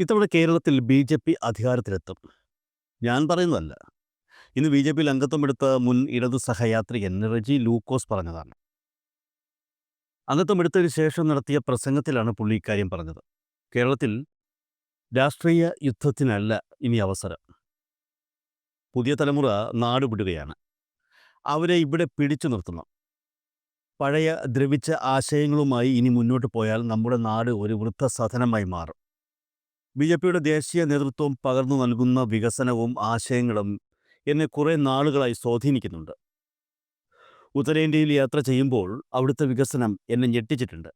ഇത്തവണ കേരളത്തിൽ B J P അധികാരത്തിലെത്തും. ഞാൻ പറയുന്നതല്ല. ഇന്ന് ബി ജെ പിയിൽ അംഗത്വമെടുത്ത മുൻ ഇടതു സഹയാത്രികൻ റെജി ലൂക്കോസ് പറഞ്ഞതാണ്. അംഗത്വമെടുത്തതിന് ശേഷം നടത്തിയ പ്രസംഗത്തിലാണ് പുള്ളി ഇക്കാര്യം പറഞ്ഞത്. കേരളത്തിൽ രാഷ്ട്രീയ യുദ്ധത്തിനല്ല ഇനി അവസരം. പുതിയ തലമുറ നാട് വിടുകയാണ് അവരെ ഇവിടെ പിടിച്ചു നിർത്തണം. പഴയ ദ്രവിച്ച ആശയങ്ങളുമായി ഇനി മുന്നോട്ട് പോയാൽ നമ്മുടെ നാട് ഒരു വൃദ്ധസദനമായി മാറും. ബി ജെ പിയുടെ ദേശീയ നേതൃത്വം പകർന്നു നൽകുന്ന വികസനവും ആശയങ്ങളും എന്നെ കുറേ നാളുകളായി സ്വാധീനിക്കുന്നുണ്ട്. ഉത്തരേന്ത്യയിൽ യാത്ര ചെയ്യുമ്പോൾ അവിടുത്തെ വികസനം എന്നെ ഞെട്ടിച്ചിട്ടുണ്ട്.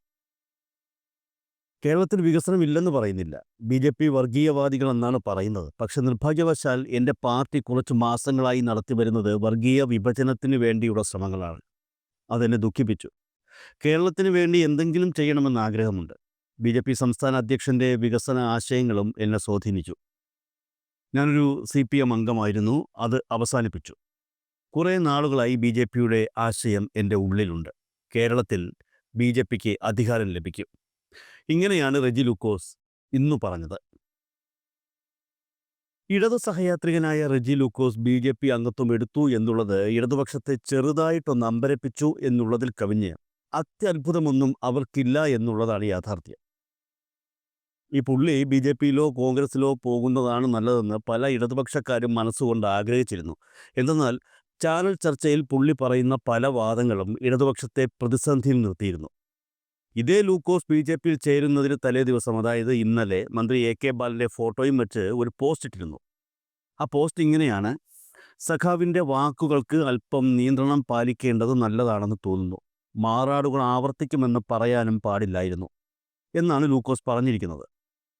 കേരളത്തിൽ വികസനം ഇല്ലെന്ന് പറയുന്നില്ല. ബി ജെ പി വർഗീയവാദികളെന്നാണ് പറയുന്നത്. പക്ഷെ നിർഭാഗ്യവശാൽ എന്റെ പാർട്ടി കുറച്ച് മാസങ്ങളായി നടത്തി വരുന്നത് വർഗീയ വിഭജനത്തിന് വേണ്ടിയുള്ള ശ്രമങ്ങളാണ്. അതെന്നെ ദുഃഖിപ്പിച്ചു. കേരളത്തിന് വേണ്ടി എന്തെങ്കിലും ചെയ്യണമെന്ന് ആഗ്രഹമുണ്ട്. ബി ജെ പി സംസ്ഥാന അധ്യക്ഷന്റെ വികസന ആശയങ്ങളും എന്നെ സ്വാധീനിച്ചു. ഞാനൊരു സി പി എം അംഗമായിരുന്നു. അത് അവസാനിപ്പിച്ചു. കുറേ നാളുകളായി ബി ജെ പിയുടെ ആശയം എന്റെ ഉള്ളിലുണ്ട്. കേരളത്തിൽ ബി ജെ പിക്ക് അധികാരം ലഭിക്കും. ഇങ്ങനെയാണ് റെജി ലൂക്കോസ് ഇന്നു പറഞ്ഞത്. ഇടതു സഹയാത്രികനായ Reji Lukose B J P അംഗത്വം എടുത്തു എന്നുള്ളത് ഇടതുപക്ഷത്തെ ചെറുതായിട്ടൊന്ന് അമ്പരപ്പിച്ചു എന്നുള്ളതിൽ കവിഞ്ഞ് അത്യത്ഭുതമൊന്നും അവർക്കില്ല എന്നുള്ളതാണ് യാഥാർത്ഥ്യം. ഈ പുള്ളി ബി ജെ പിയിലോ കോൺഗ്രസിലോ പോകുന്നതാണ് നല്ലതെന്ന് പല ഇടതുപക്ഷക്കാരും മനസ്സുകൊണ്ട് ആഗ്രഹിച്ചിരുന്നു. എന്തെന്നാൽ ചാനൽ ചർച്ചയിൽ പുള്ളി പറയുന്ന പല വാദങ്ങളും ഇടതുപക്ഷത്തെ പ്രതിസന്ധിയിൽ നിർത്തിയിരുന്നു. ഇതേ ലൂക്കോസ് ബി ജെ പിയിൽ ചേരുന്നതിന് തലേ ദിവസം അതായത് ഇന്നലെ മന്ത്രി എ കെ ബാലന്റെ ഫോട്ടോയും വെച്ച് ഒരു പോസ്റ്റ് ഇട്ടിരുന്നു. ആ പോസ്റ്റ് ഇങ്ങനെയാണ് സഖാവിന്റെ വാക്കുകൾക്ക് അല്പം നിയന്ത്രണം പാലിക്കേണ്ടത് നല്ലതാണെന്ന് തോന്നുന്നു. മാറാടുകൾ ആവർത്തിക്കുമെന്ന് പറയാനും പാടില്ലായിരുന്നു എന്നാണ് ലൂക്കോസ് പറഞ്ഞിരിക്കുന്നത്.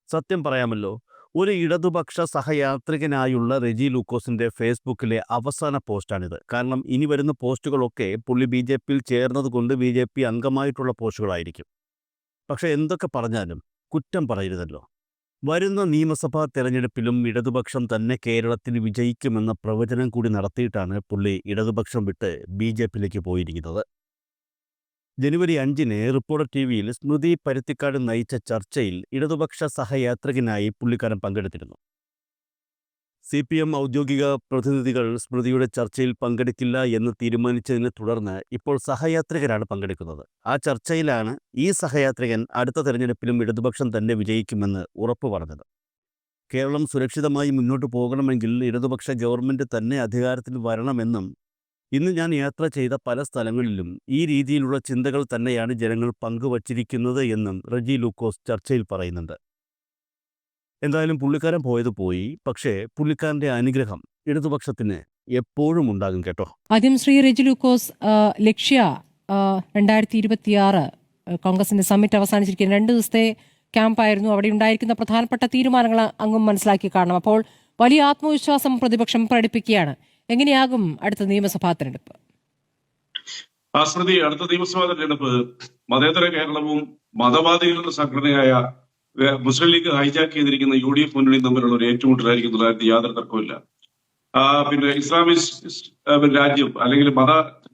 സത്യം പറയാമല്ലോ ഒരു ഇടതുപക്ഷ സഹയാത്രികനായുള്ള റെജി ലൂക്കോസിന്റെ ഫേസ്ബുക്കിലെ അവസാന പോസ്റ്റാണിത്. കാരണം ഇനി വരുന്ന പോസ്റ്റുകളൊക്കെ പുള്ളി ബി ജെ പിയിൽ ചേർന്നത് കൊണ്ട് ബി ജെ പി അംഗമായിട്ടുള്ള പോസ്റ്റുകളായിരിക്കും. പക്ഷേ എന്തൊക്കെ പറഞ്ഞാലും കുറ്റം പറയരുതല്ലോ. വരുന്ന നിയമസഭാ തെരഞ്ഞെടുപ്പിലും ഇടതുപക്ഷം തന്നെ കേരളത്തിൽ വിജയിക്കുമെന്ന പ്രവചനം കൂടി നടത്തിയിട്ടാണ് പുള്ളി ഇടതുപക്ഷം വിട്ട് ബി ജെ പിയിലേക്ക് പോയിരിക്കുന്നത്. ജനുവരി അഞ്ചിന് റിപ്പോർട്ടർ ടി വിയിൽ സ്മൃതി പരുത്തിക്കാട് നയിച്ച ചർച്ചയിൽ ഇടതുപക്ഷ സഹയാത്രികനായി പുള്ളിക്കാരൻ പങ്കെടുത്തിരുന്നു. സി പി എം ഔദ്യോഗിക പ്രതിനിധികൾ സ്മൃതിയുടെ ചർച്ചയിൽ പങ്കെടുക്കില്ല എന്ന് തീരുമാനിച്ചതിനെ തുടർന്ന് ഇപ്പോൾ സഹയാത്രികരാണ് പങ്കെടുക്കുന്നത്. ആ ചർച്ചയിലാണ് ഈ സഹയാത്രികൻ അടുത്ത തെരഞ്ഞെടുപ്പിലും ഇടതുപക്ഷം തന്നെ വിജയിക്കുമെന്ന് ഉറപ്പു പറഞ്ഞത്. കേരളം സുരക്ഷിതമായി മുന്നോട്ട് പോകണമെങ്കിൽ ഇടതുപക്ഷ ഗവൺമെന്റ് തന്നെ അധികാരത്തിൽ വരണമെന്നും ഇന്ന് ഞാൻ യാത്ര ചെയ്ത പല സ്ഥലങ്ങളിലും ഈ രീതിയിലുള്ള ചിന്തകൾ തന്നെയാണ് ജനങ്ങൾ പങ്കുവച്ചിരിക്കുന്നത് എന്നും റജി ലൂക്കോസ് ചർച്ചയിൽ പറയുന്നുണ്ട്. എന്തായാലും പുള്ളിക്കാരൻ പോയത് പോയി. പക്ഷേ പുള്ളിക്കാരന്റെ അനുഗ്രഹം ഇടതുപക്ഷത്തിന് എപ്പോഴും ഉണ്ടാകും കേട്ടോ. ആദ്യം ശ്രീ റെജി ലൂക്കോസ് ലക്ഷ്യ രണ്ടായിരത്തി ഇരുപത്തിയാറ് കോൺഗ്രസിന്റെ സമ്മിറ്റ് അവസാനിച്ചിരിക്കുന്ന രണ്ട് ദിവസത്തെ ക്യാമ്പായിരുന്നു. അവിടെ ഉണ്ടായിരിക്കുന്ന പ്രധാനപ്പെട്ട തീരുമാനങ്ങൾ അങ്ങും മനസ്സിലാക്കി കാണണം. അപ്പോൾ വലിയ ആത്മവിശ്വാസം പ്രതിപക്ഷം പ്രകടിപ്പിക്കുകയാണ്. എങ്ങനെയാകും അടുത്ത നിയമസഭാ തെരഞ്ഞെടുപ്പ്? ആസ്മൃതി അടുത്ത നിയമസഭാ തെരഞ്ഞെടുപ്പ് മതേതര കേരളവും മതവാദികളുടെ സംഘടനയായ മുസ്ലിം ലീഗ് ഹൈജാക്ക് ചെയ്തിരിക്കുന്ന യു ഡി എഫ് മുന്നണിയും തമ്മിലുള്ള ഒരു ഏറ്റുമുട്ടലായിരിക്കും കാര്യത്തിൽ യാതൊരു തർക്കമില്ല പിന്നെ ഇസ്ലാമിസ്റ്റ് രാജ്യം അല്ലെങ്കിൽ മത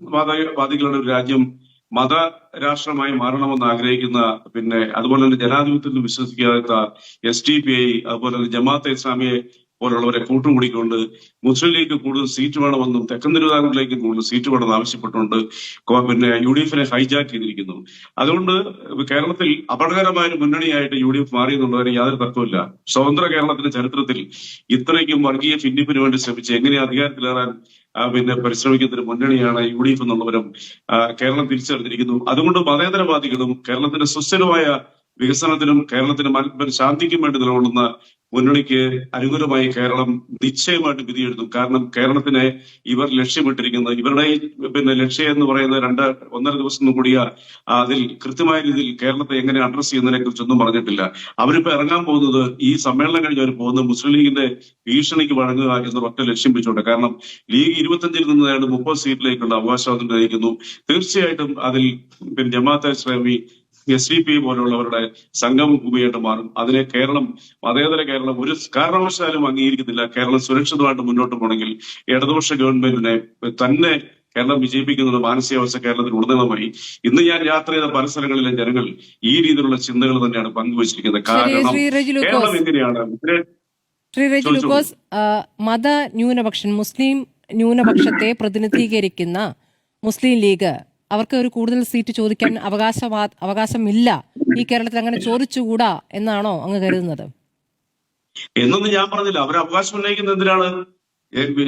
മതവാദികളുടെ ഒരു രാജ്യം മത രാഷ്ട്രമായി മാറണമെന്ന് ആഗ്രഹിക്കുന്ന പിന്നെ അതുപോലെ തന്നെ ജനാധിപത്യത്തിൽ വിശ്വസിക്കാത്ത എസ് ടി പി ഐ അതുപോലെ തന്നെ ജമാഅത്തെ ഇസ്ലാമിയെ പോലുള്ളവരെ കൂട്ടുകൂടിക്കൊണ്ട് മുസ്ലിം ലീഗ് കൂടുതൽ സീറ്റ് വേണമെന്നും തെക്കൻ തിരുവിതാംകൂറിലേക്ക് കൂടുതൽ സീറ്റ് വേണമെന്ന് ആവശ്യപ്പെട്ടുകൊണ്ട് പിന്നെ യു ഡി എഫിനെ ഹൈജാക്ക് ചെയ്തിരിക്കുന്നു. അതുകൊണ്ട് കേരളത്തിൽ അപകടകരമായ ഒരു മുന്നണിയായിട്ട് യു ഡി എഫ് മാറി എന്നുള്ളതിന് യാതൊരു തർക്കമില്ല സ്വതന്ത്ര കേരളത്തിന്റെ ചരിത്രത്തിൽ ഇത്രയ്ക്കും വർഗീയ ഭിന്നിപ്പിന് വേണ്ടി ശ്രമിച്ച് എങ്ങനെ അധികാരത്തിലേറാൻ പിന്നെ പരിശ്രമിക്കുന്ന ഒരു മുന്നണിയാണ് യു ഡി എഫ് എന്നുള്ളവരും കേരളം തിരിച്ചറിഞ്ഞിരിക്കുന്നു. അതുകൊണ്ട് മതേതരവാദികളും കേരളത്തിന്റെ സുസ്ഥിരമായ വികസനത്തിനും കേരളത്തിനും അല്പം ശാന്തിക്കും വേണ്ടി നിലകൊള്ളുന്ന മുന്നണിക്ക് അനുകൂലമായി കേരളം നിശ്ചയമായിട്ട് വിധിയെഴുതും കാരണം കേരളത്തിനെ ഇവർ ലക്ഷ്യമിട്ടിരിക്കുന്നത് ഇവരുടെ പിന്നെ ലക്ഷ്യം എന്ന് പറയുന്ന രണ്ട് ഒന്നര ദിവസം കൂടിയ അതിൽ കൃത്യമായ രീതിയിൽ കേരളത്തെ എങ്ങനെ അഡ്രസ് ചെയ്യുന്നതിനെ കുറിച്ചൊന്നും പറഞ്ഞിട്ടില്ല. അവരിപ്പോ ഇറങ്ങാൻ പോകുന്നത് ഈ സമ്മേളനം കഴിഞ്ഞ് അവർ പോകുന്നത് മുസ്ലിം ലീഗിന്റെ ഭീഷണിക്ക് വഴങ്ങുക എന്ന ഒറ്റ ലക്ഷ്യം വെച്ചുകൊണ്ട്. കാരണം ലീഗ് ഇരുപത്തഞ്ചിൽ നിന്ന് നേരിട്ട് മുപ്പത് സീറ്റിലേക്കുള്ള അവകാശവാദം നയിക്കുന്നു തീർച്ചയായിട്ടും അതിൽ പിന്നെ Jamaat-e Islami S D P പോലുള്ളവരുടെ സംഘം ഉപയോഗിട്ട് മാറും. അതിനെ കേരളം മതേതര കേരളം ഒരു കാരണവശാലും അംഗീകരിക്കുന്നില്ല. കേരളം സുരക്ഷിതമായിട്ട് മുന്നോട്ട് പോകണമെങ്കിൽ ഇടതുപക്ഷ ഗവൺമെന്റിനെ തന്നെ കേരളം വിജയിപ്പിക്കുന്നത് മാനസികാവസ്ഥ കേരളത്തിൽ ഉടനീളമായി. ഇന്ന് ഞാൻ യാത്ര ചെയ്ത പല സ്ഥലങ്ങളിലെ ജനങ്ങൾ ഈ രീതിയിലുള്ള ചിന്തകൾ തന്നെയാണ് പങ്കുവച്ചിരിക്കുന്നത്. കാരണം കേരളം എങ്ങനെയാണ്? ഇതിനെ ശ്രീ റെജി ലൂക്കോസ് മത ന്യൂനപക്ഷം മുസ്ലിം ന്യൂനപക്ഷത്തെ പ്രതിനിധീകരിക്കുന്ന മുസ്ലിം ലീഗ് അവർക്ക് ഒരു കൂടുതൽ സീറ്റ് ചോദിക്കാൻ അവകാശ അവകാശമില്ല. ഈ കേരളത്തിൽ അങ്ങനെ ചോദിച്ചുകൂടാ എന്നാണോ അങ്ങ് കരുതുന്നത്? എന്നൊന്നും ഞാൻ പറഞ്ഞില്ല. അവർ അവകാശം ഉന്നയിക്കുന്നത് എന്തിനാണ്?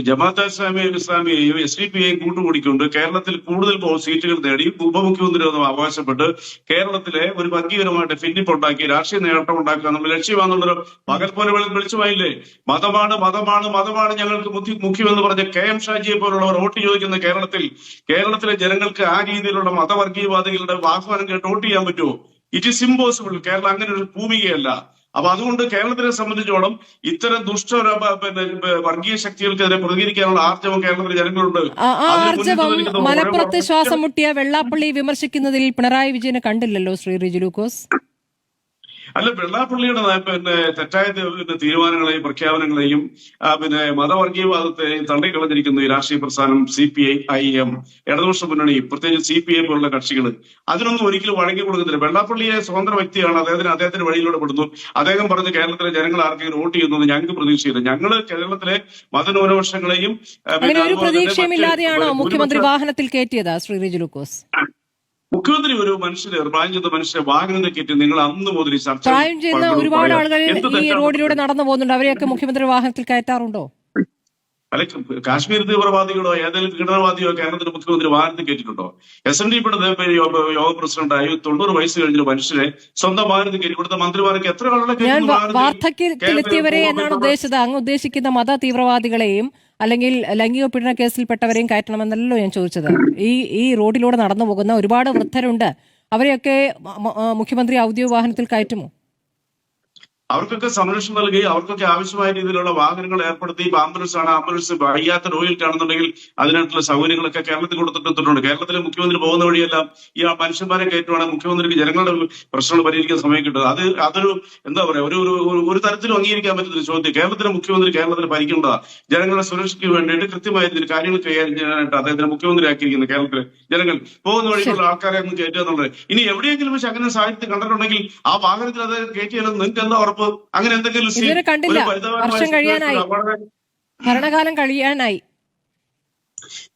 ജമാഅത്ത് ഇസ്ലാമി ഇസ്ലാമിയെയും എസ് ഡി പിയെയും കൂട്ടുകൂടിക്കൊണ്ട് കേരളത്തിൽ കൂടുതൽ സീറ്റുകൾ നേടി ഉപമുഖ്യമന്ത്രി അവകാശപ്പെട്ട് കേരളത്തിലെ ഒരു വർഗീയപരമായിട്ട് ഭിന്നിപ്പ് ഉണ്ടാക്കി രാഷ്ട്രീയ നേട്ടം ഉണ്ടാക്കുക നമ്മൾ ലക്ഷ്യമാണെന്നുള്ളൊരു പകൽ പോലെ വിളിച്ചു വെളിച്ചമായില്ലേ? മതമാണ് മതമാണ് മതമാണ് ഞങ്ങൾക്ക് മുഖ്യ- മുഖ്യമെന്ന് പറഞ്ഞ കെ എം ഷാജിയെ പോലുള്ളവർ വോട്ട് ചോദിക്കുന്ന കേരളത്തിൽ കേരളത്തിലെ ജനങ്ങൾക്ക് ആ രീതിയിലുള്ള മതവർഗീയവാദികളുടെ ആഹ്വാനം കേട്ട് വോട്ട് ചെയ്യാൻ പറ്റുമോ? ഇറ്റ് ഇസ് ഇമ്പോസിബിൾ കേരളം അങ്ങനെ ഒരു ഭൂമികയല്ല. അപ്പൊ അതുകൊണ്ട് കേരളത്തിനെ സംബന്ധിച്ചോളം ഇത്തരം ദുഷ്ട പിന്നെ വർഗീയ ശക്തികൾക്കെതിരെ പ്രതികരിക്കാനുള്ള ആർജവം കേരളത്തിലെ ജനങ്ങളുണ്ട്. മലപ്പുറത്ത് ശ്വാസം മുട്ടിയ വെള്ളാപ്പള്ളി വിമർശിക്കുന്നതിൽ പിണറായി വിജയനെ കണ്ടില്ലല്ലോ ശ്രീ റിജു ലൂക്കോസ്? അല്ല വെള്ളാപ്പള്ളിയുടെ പിന്നെ തെറ്റായ പിന്നെ തീരുമാനങ്ങളെയും പ്രഖ്യാപനങ്ങളെയും പിന്നെ മതവർഗീയവാദത്തെയും തള്ളിക്കളഞ്ഞിരിക്കുന്ന ഈ രാഷ്ട്രീയ പ്രസ്ഥാനം C P I I M ഇടതുപക്ഷ മുന്നണി പ്രത്യേകിച്ച് സി പി ഐ പോലുള്ള കക്ഷികൾ അതിനൊന്നും ഒരിക്കലും വഴങ്ങി കൊടുക്കുന്നില്ല. വെള്ളാപ്പള്ളിയെ സ്വതന്ത്ര വ്യക്തിയാണ് അദ്ദേഹത്തിന് അദ്ദേഹത്തിന്റെ വഴിയിലൂടെ പെടുന്നു. അദ്ദേഹം പറഞ്ഞ് കേരളത്തിലെ ജനങ്ങൾ ആർക്കെങ്കിലും വോട്ട് ചെയ്യുന്നത് ഞങ്ങൾക്ക് പ്രതീക്ഷയില്ല. ഞങ്ങൾ കേരളത്തിലെ മതന്യൂനപക്ഷങ്ങളെയും അങ്ങനെ ഒരു അതുപോലെ പ്രതീക്ഷയും ഇല്ലാതെയാണോ മുഖ്യമന്ത്രി വാഹനത്തിൽ കയറ്റിയത് ശ്രീ റിജു ലൂക്കോസ്? മുഖ്യമന്ത്രി ഒരു മനുഷ്യനെ പ്രായം മനുഷ്യരെ വാഹനം കയറ്റി നിങ്ങൾ അന്ന് മുതൽ ചർച്ച പ്രായം ചെയ്യുന്ന ഒരുപാട്. ആളുകൾ ഈ റോഡിലൂടെ നടന്നു പോകുന്നുണ്ട്. അവരെയൊക്കെ മുഖ്യമന്ത്രി വാഹനത്തിൽ കയറ്റാറുണ്ടോ? അല്ലെ കാശ്മീർ തീവ്രവാദികളോ ഏതെങ്കിലും തീവ്രവാദിയോ കേരളത്തിന്റെ മുഖ്യമന്ത്രി വാഹനത്തിൽ കയറ്റിയിട്ടുണ്ടോ? എസ് എൻ ഡി പിയുടെ യോഗ പ്രസിഡന്റായി തൊണ്ണൂറ് വയസ്സ് കഴിഞ്ഞ മനുഷ്യനെ സ്വന്തം വാഹനത്തിൽ കയറ്റി. ഇവിടുത്തെ മന്ത്രിമാർക്ക് എത്ര ആളുകളെ? വാർദ്ധക്യത്തിലെത്തിയവരെ എന്നാണ് ഉദ്ദേശിച്ചത്. അങ്ങ് ഉദ്ദേശിക്കുന്ന മത തീവ്രവാദികളെയും അല്ലെങ്കിൽ ലൈംഗിക പീഡന കേസിൽപ്പെട്ടവരെയും കയറ്റണമെന്നല്ലോ ഞാൻ ചോദിച്ചത്. ഈ ഈ റോഡിലൂടെ നടന്നു പോകുന്ന ഒരുപാട് വൃദ്ധരുണ്ട്. അവരെയൊക്കെ മുഖ്യമന്ത്രി ഔദ്യോഗിക വാഹനത്തിൽ കയറ്റുമോ? അവർക്കൊക്കെ സംരക്ഷണം നൽകി അവർക്കൊക്കെ ആവശ്യമായ രീതിയിലുള്ള വാഹനങ്ങൾ ഏർപ്പെടുത്തി ആംബുലൻസ് ആണ് ആംബുലൻസ് വയ്യാത്ത രോഗികൾക്കാണെന്നുണ്ടെങ്കിൽ അതിനായിട്ടുള്ള സൗകര്യങ്ങളൊക്കെ കേരളത്തിൽ കൊടുത്തിട്ടുണ്ട് കേരളത്തിലെ മുഖ്യമന്ത്രി പോകുന്ന വഴിയെല്ലാം ഈ മനുഷ്യന്മാരെ കയറ്റുവാണ് മുഖ്യമന്ത്രിക്ക് ജനങ്ങളുടെ പ്രശ്നങ്ങൾ പരിഹരിക്കാൻ സമയം കിട്ടുന്നത്. അത് അതൊരു എന്താ പറയാ ഒരു ഒരു- തരത്തിലും അംഗീകരിക്കാൻ പറ്റുന്ന ചോദ്യം. കേരളത്തിലെ മുഖ്യമന്ത്രി കേരളത്തിൽ ഭരിക്കേണ്ടതാ. ജനങ്ങളുടെ സുരക്ഷയ്ക്ക് വേണ്ടിയിട്ട് കൃത്യമായ രീതിയിൽ കാര്യങ്ങൾ കൈകാര്യം ചെയ്യാനായിട്ട് അദ്ദേഹത്തിന് മുഖ്യമന്ത്രി ആക്കിയിരിക്കുന്നത് കേരളത്തിലെ ജനങ്ങൾ. പോകുന്ന വഴിയുള്ള ആൾക്കാരെ ഒന്ന് കയറ്റുക എന്നുള്ളത്. ഇനി എവിടെയെങ്കിലും വെച്ച് അങ്ങനെ സാഹിത്യം കണ്ടിട്ടുണ്ടെങ്കിൽ ആ വാഹനത്തിൽ അദ്ദേഹം കയറ്റിയാലും നിങ്ങൾക്ക് എന്താ ഉറപ്പ്? അങ്ങനെ എന്തെങ്കിലും ഇതുവരെ കണ്ടില്ല. വർഷം കഴിയാനായി. ഭരണകാലം കഴിയാനായി.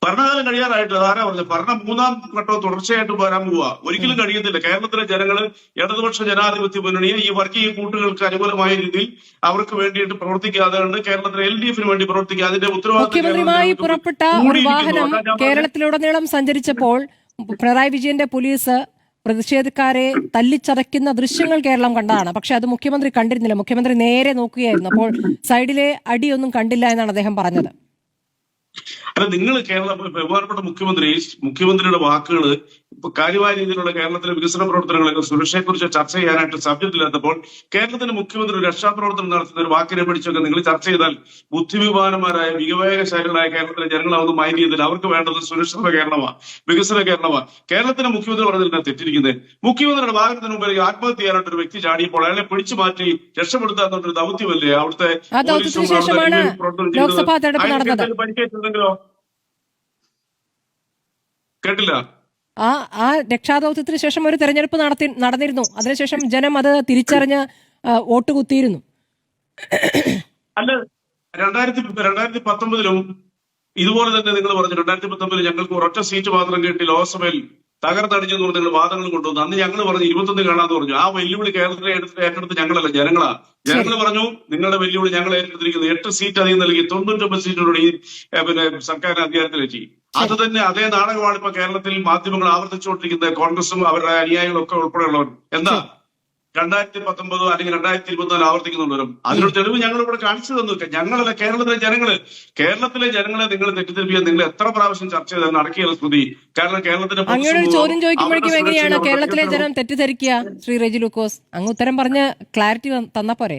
ഭരണകാലം കഴിയാനായിട്ട് ആരാ പറഞ്ഞത് ഭരണം മൂന്നാം ഘട്ടം തുടർച്ചയായിട്ട് വരാൻ പോവുക ഒരിക്കലും കഴിയുന്നില്ല കേരളത്തിലെ ജനങ്ങൾ ഇടതുപക്ഷ ജനാധിപത്യ മുന്നണിയെ ഈ വർഗീയ കൂട്ടുകൾക്ക് അനുകൂലമായ രീതിയിൽ അവർക്ക് വേണ്ടിയിട്ട് പ്രവർത്തിക്കാതെ കൊണ്ട് കേരളത്തിലെ എൽ ഡി എഫിന് വേണ്ടി പ്രവർത്തിക്കുക അതിന്റെ മുഖ്യമന്ത്രിയുമായി പുറപ്പെട്ട ഒരു വാഹനം. കേരളത്തിലുടനീളം സഞ്ചരിച്ചപ്പോൾ പിണറായി വിജയന്റെ പോലീസ് പ്രതിഷേധക്കാരെ തല്ലിച്ചതയ്ക്കുന്ന ദൃശ്യങ്ങൾ കേരളം കണ്ടതാണ്. പക്ഷെ അത് മുഖ്യമന്ത്രി കണ്ടിരുന്നില്ല. മുഖ്യമന്ത്രി നേരെ നോക്കുകയായിരുന്നു. അപ്പോൾ സൈഡിലെ അടിയൊന്നും കണ്ടില്ല എന്നാണ് അദ്ദേഹം പറഞ്ഞത്. അല്ല നിങ്ങൾ കേരള ബഹുമാനപ്പെട്ട മുഖ്യമന്ത്രി മുഖ്യമന്ത്രിയുടെ വാക്കുകൾ ഇപ്പൊ കാര്യമായ രീതിയിലുള്ള കേരളത്തിലെ വികസന പ്രവർത്തനങ്ങളൊക്കെ സുരക്ഷയെക്കുറിച്ച് ചർച്ച ചെയ്യാനായിട്ട് സബ്ജക്റ്റില്ലാത്തപ്പോൾ കേരളത്തിന്റെ മുഖ്യമന്ത്രി ഒരു രക്ഷാപ്രവർത്തനം നടത്തുന്ന ഒരു വാക്കിനെ പിടിച്ചൊക്കെ നിങ്ങൾ ചർച്ച ചെയ്താൽ ബുദ്ധിവിമാനന്മാരായ വിവേകശാലികളായ കേരളത്തിലെ ജനങ്ങൾ അതൊന്നും മൈൻഡ് ചെയ്തില്ല അവർക്ക് വേണ്ടത് സുരക്ഷിത കേരളമാണ് വികസന കേരളമാണ് കേരളത്തിന്റെ മുഖ്യമന്ത്രി പറഞ്ഞതിനാ തെറ്റിരിക്കുന്നത് മുഖ്യമന്ത്രിയുടെ വാഹനത്തിന് മുമ്പിൽ ആത്മഹത്യ ചെയ്യാനായിട്ട് ഒരു വ്യക്തി ചാടിയപ്പോൾ അയാളെ പിടിച്ചു മാറ്റി രക്ഷപ്പെടുത്താൻ ഒരു ദൗത്യമല്ലേ അവിടുത്തെ ആ പരിക്കേറ്റിട്ടുണ്ടെങ്കിലോ കേട്ടില്ല? ആ ആ രക്ഷാദൌത്യത്തിന് ശേഷം ഒരു തെരഞ്ഞെടുപ്പ് നടത്തി നടന്നിരുന്നു. അതിനുശേഷം ജനം അത് തിരിച്ചറിഞ്ഞ് വോട്ട് കുത്തിയിരുന്നു. അല്ല രണ്ടായിരത്തി രണ്ടായിരത്തി പത്തൊമ്പതിലും ഇതുപോലെ തന്നെ നിങ്ങൾ പറഞ്ഞു. രണ്ടായിരത്തി പത്തൊമ്പതിൽ ഞങ്ങൾക്ക് ഒരൊറ്റ സീറ്റ് മാത്രം കിട്ടി ലോക്സഭയിൽ. തകർത്തടിച്ചെന്ന് പറഞ്ഞ് നിങ്ങൾ വാദങ്ങൾ കൊണ്ടുവന്നു. അന്ന് ഞങ്ങൾ പറഞ്ഞു ഇരുപത്തൊന്ന് കാണാന്ന് പറഞ്ഞു. ആ വെല്ലുവിളി കേരളത്തിലെ ഏറ്റെടുത്ത് ഞങ്ങളല്ല ജനങ്ങളാ. ജനങ്ങൾ പറഞ്ഞു നിങ്ങളുടെ വെല്ലുവിളി ഞങ്ങൾ ഏറ്റെടുത്തിരിക്കുന്നു. എട്ട് സീറ്റ് അധികം നൽകി തൊണ്ണൂറ്റൊമ്പത് സീറ്റോടെ ഈ പിന്നെ സർക്കാർ അധികാരത്തിലെത്തി അത് തന്നെ അതേ നാടകമാണ് ഇപ്പൊ കേരളത്തിൽ മാധ്യമങ്ങൾ ആവർത്തിച്ചുകൊണ്ടിരിക്കുന്നത്. കോൺഗ്രസും അവരുടെ അനുയായികളും ഒക്കെ ഉൾപ്പെടെയുള്ളവർ. എന്താ? രണ്ടായിരത്തി പത്തൊമ്പതോ അല്ലെങ്കിൽ രണ്ടായിരത്തി ഇരുപത്തിനാല് ആവർത്തിക്കുന്നുണ്ടോ അതിനൊരു തെളിവ് ഞങ്ങൾ ഇവിടെ കാണിച്ചു തന്നു. ഞങ്ങളല്ല കേരളത്തിലെ ജനങ്ങൾ. കേരളത്തിലെ ജനങ്ങളെ നിങ്ങൾ തെറ്റിദ്ധരിപ്പിക്കാൻ നിങ്ങൾ എത്ര പ്രാവശ്യം ചർച്ച ചെയ്ത? നടക്കിയ സ്തുതി കാരണം കേരളത്തിന്റെ അങ്ങനെ ഒരു ചോദ്യം ചോദിക്കുമ്പോഴേക്കും എങ്ങനെയാണ് കേരളത്തിലെ ജനം തെറ്റിദ്ധരിക്കുക ശ്രീ റെജി ലൂക്കോസ്? അങ്ങ് ഉത്തരം പറഞ്ഞ് ക്ലാരിറ്റി തന്നാ പോരെ.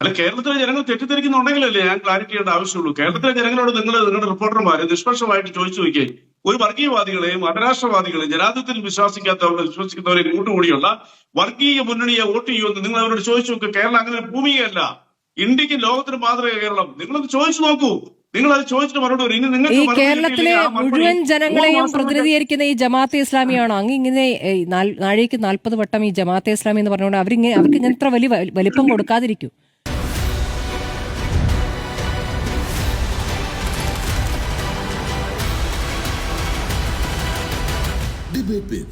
അല്ല കേരളത്തിലെ ജനങ്ങൾ തെറ്റിദ്ധരിക്കുന്നുണ്ടെങ്കിലല്ലേ ഞാൻ ക്ലാരിറ്റി ചെയ്യേണ്ട ആവശ്യമുള്ളൂ. കേരളത്തിലെ ജനങ്ങളോട് നിങ്ങൾ നിങ്ങളുടെ റിപ്പോർട്ടർമാർ നിഷ്പക്ഷമായിട്ട് ചോദിച്ചു നോക്കിയേ. ഒരു വർഗീയവാദികളെയും അന്താരാഷ്ട്രവാദികളെയും ജനാധിപത്യത്തിൽ വിശ്വസിക്കാത്തവരെ വിശ്വസിക്കുന്നവരെ കൂട്ടുകൂടിയുള്ള വർഗീയ മുന്നണിയെ വോട്ട് ചെയ്യുമെന്ന് നിങ്ങൾ അവരോട് ചോദിച്ചു നോക്ക്. കേരളം അങ്ങനെ ഒരു ഭൂമിയല്ല ഇന്ത്യയ്ക്ക് ലോകത്തിന് മാതൃക കേരളം. നിങ്ങളത് ചോദിച്ചു നോക്കൂ. നിങ്ങൾ അത് ചോദിച്ചിട്ട് മറുപടി പറയും. ഇനി ഈ കേരളത്തിലെ മുഴുവൻ ജനങ്ങളെയും പ്രതിനിധീകരിക്കുന്ന ഈ ജമാഅത്തെ ഇസ്ലാമിയാണോ. അങ്ങ് ഇങ്ങനെ നാഴേക്ക് നാൽപ്പത് വട്ടം ഈ ജമാഅത്തെ ഇസ്ലാമി എന്ന് പറഞ്ഞുകൊണ്ട് അവരിങ്ങനെ അവർക്ക് ഇങ്ങനെ ഇത്ര വലിയ വലിപ്പം കൊടുക്കാതിരിക്കൂ.